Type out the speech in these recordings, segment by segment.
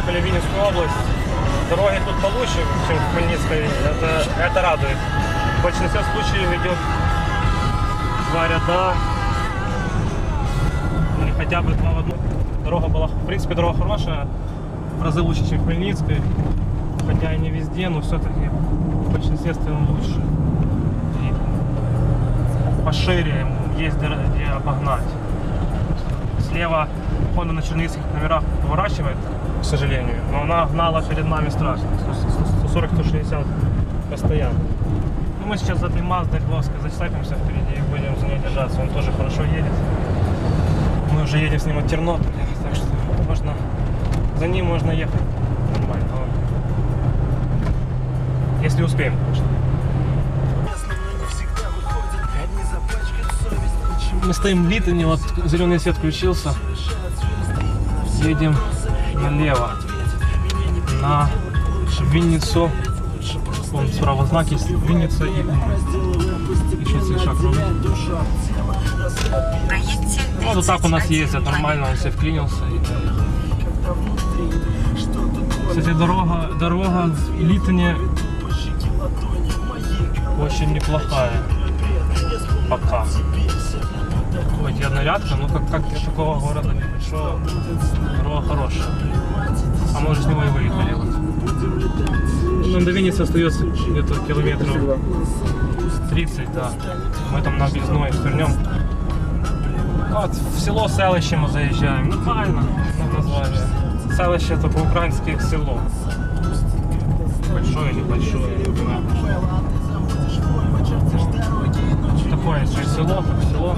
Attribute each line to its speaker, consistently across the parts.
Speaker 1: приехали в Винницкую область. Дороги тут получше, чем в Хмельницкой. Это, это радует. В большинстве случаев идет два ряда или хотя бы два в одну. Дорога была, в принципе, дорога хорошая, в разы лучше, чем в Хмельницкой. Хотя и не везде, но все-таки в большинстве своем лучше. И пошире, есть где, обогнать. Слева Honda на чернигівських номерах поворачивает, к сожалению, но она гнала перед нами страшно. 140-160 постоянно. Ну, мы сейчас за этой Маздой плоско зацепимся впереди и будем за ней держаться. Он тоже хорошо едет. Мы уже едем с ним от Тернополя, так что можно за ним можно ехать нормально. но Если успеем, конечно. Мы стоим в Литоне, вот зеленый свет включился. Едем налево на Винницу. Вон справа знак есть Винница и. Еще шаг ровно.
Speaker 2: Проедьте
Speaker 1: Вот, так у нас ездят нормально, он себе вклинился. Кстати, дорога, дорога в Литоне очень неплохая. Пока. Хоть и однорядка, но как, как для такого города небольшого, дорога хорошая. А мы уже с него и выехали. Вот. Нам до Винницы остается где-то километров 30, да. Мы там на объездной свернем. От, в село селище ми заїжджаємо. Нормально на название. Селище это по-украински село. Большое, небольшое. Село, как село.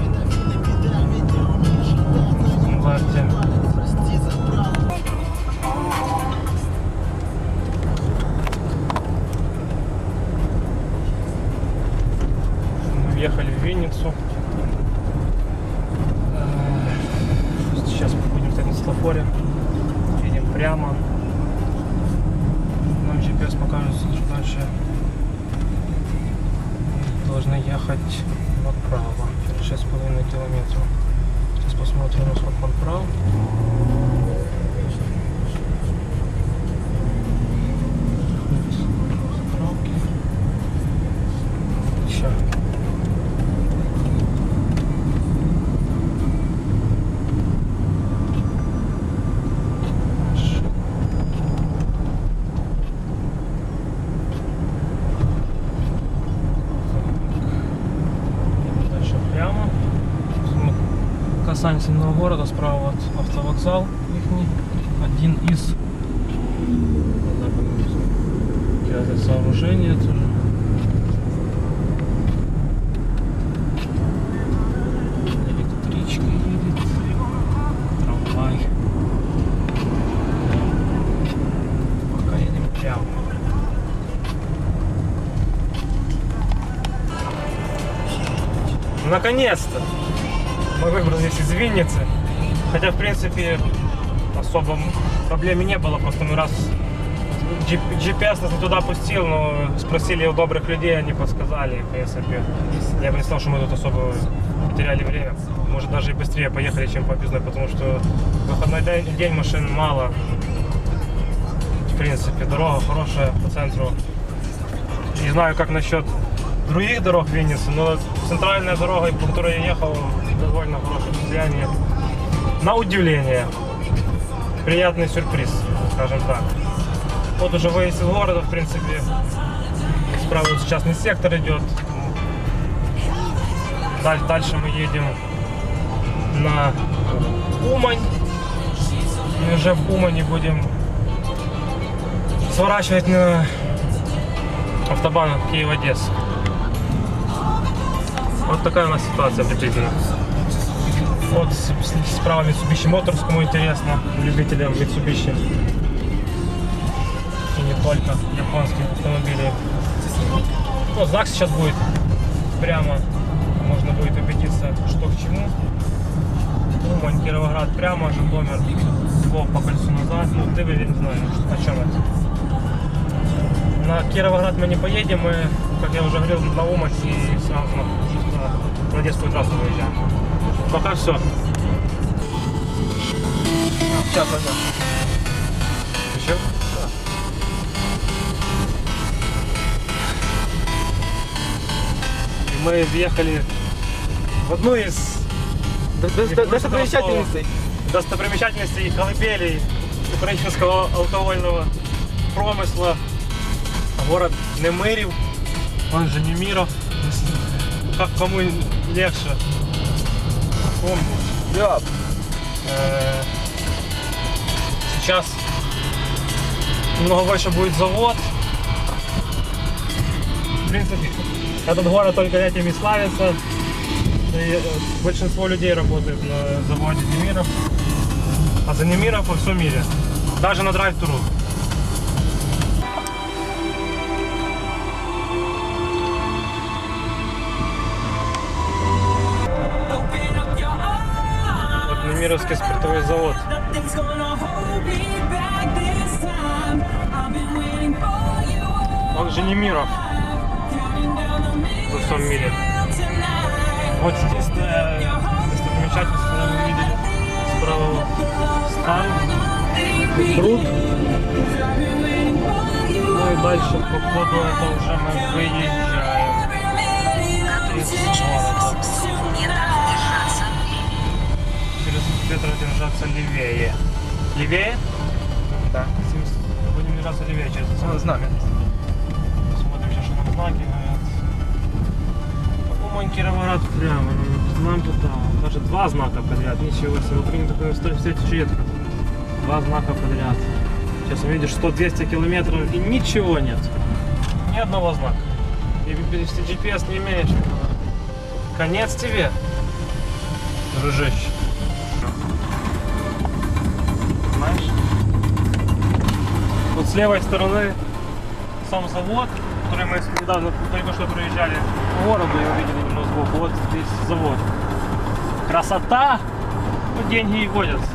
Speaker 1: Бачите. Мы въехали в Винницу. Э, Сейчас мы будем стоять на светофоре. Едем прямо. Нам GPS покажет, что дальше должны ехать направо. Через 6,5 километров. Сейчас посмотрим, насколько он прав. Заправки. Сейчас. Дальше прямо. Мы нового города, справа от автовокзал ихний. Один из это сооружение тоже. Электричка. Трамвай. Пока едем прямо. Наконец-то! Мы выбрались из Винницы. Хотя, в принципе, особо проблем не было. Просто мы раз GPS нас не туда пустил, но спросили у добрых людей, они подсказали. В принципе, я бы не сказал, что мы тут особо потеряли время. Может, даже и быстрее поехали, чем по объездной, потому что выходной день, день машин мало. В принципе, дорога хорошая по центру. Не знаю, как насчет других дорог Винницы, но центральная дорога, по которой я ехал, в довольно хорошем состоянии. На удивление. Приятный сюрприз, скажем так. Вот уже выезд из города, в принципе. Справа вот частный сектор идет. Даль- Дальше мы едем на Умань. И уже в Умане будем сворачивать на автобан Киев-Одесса. Вот такая у нас ситуация приблизительно. Вот справа Mitsubishi Motors, кому интересно, любителям Mitsubishi. И не только японских автомобилей. Ну, знак сейчас будет прямо. Можно будет убедиться, что к чему. Умань, Кировоград прямо, Житомир, Львов по кольцу назад. Ну, ты я не знаю, о чем это. На Кировоград мы не поедем, мы, как я уже говорил, на Умань и сразу на, на детскую трассу выезжаем. Пока все. Сейчас, пойдем. Еще? Да. Мы въехали в одну из
Speaker 2: достопримечательностей.
Speaker 1: Достопримечательностей колыбелей украинского алкогольного промысла. Город Немирів, он же Немиров. Как кому легче помнить.
Speaker 2: Да.
Speaker 1: Э, Сейчас немного больше будет завод. В принципе, этот город только этим и славится. И, э, большинство людей работает на заводе Немиров. А за Немиров по всем мире. Даже на драйв-туру.
Speaker 3: Waiting for you.
Speaker 1: Он же
Speaker 3: down the
Speaker 1: во всем мире. Вот здесь да, достопримечательность, которую мы видели справа. вот Стан, пруд. Ну и дальше по ходу это уже мы выезжаем держаться левее. Левее?
Speaker 2: Да.
Speaker 1: 70. Будем держаться левее через
Speaker 2: Ну, знамя.
Speaker 1: Посмотрим сейчас, что нам знаки. По-моему, Кировоград прямо. ну, Нам туда. Даже два знака подряд. Ничего себе. В Украине такое встр- встретишь редко. Два знака подряд. Сейчас увидишь 100-200 километров и ничего нет. Ни одного знака. И GPS не имеешь, конец тебе, дружище. Знаешь? Вот с левой стороны сам завод, который мы недавно только что проезжали по городу и увидели немного сбоку. Вот здесь завод. Красота! Ну, деньги и водятся.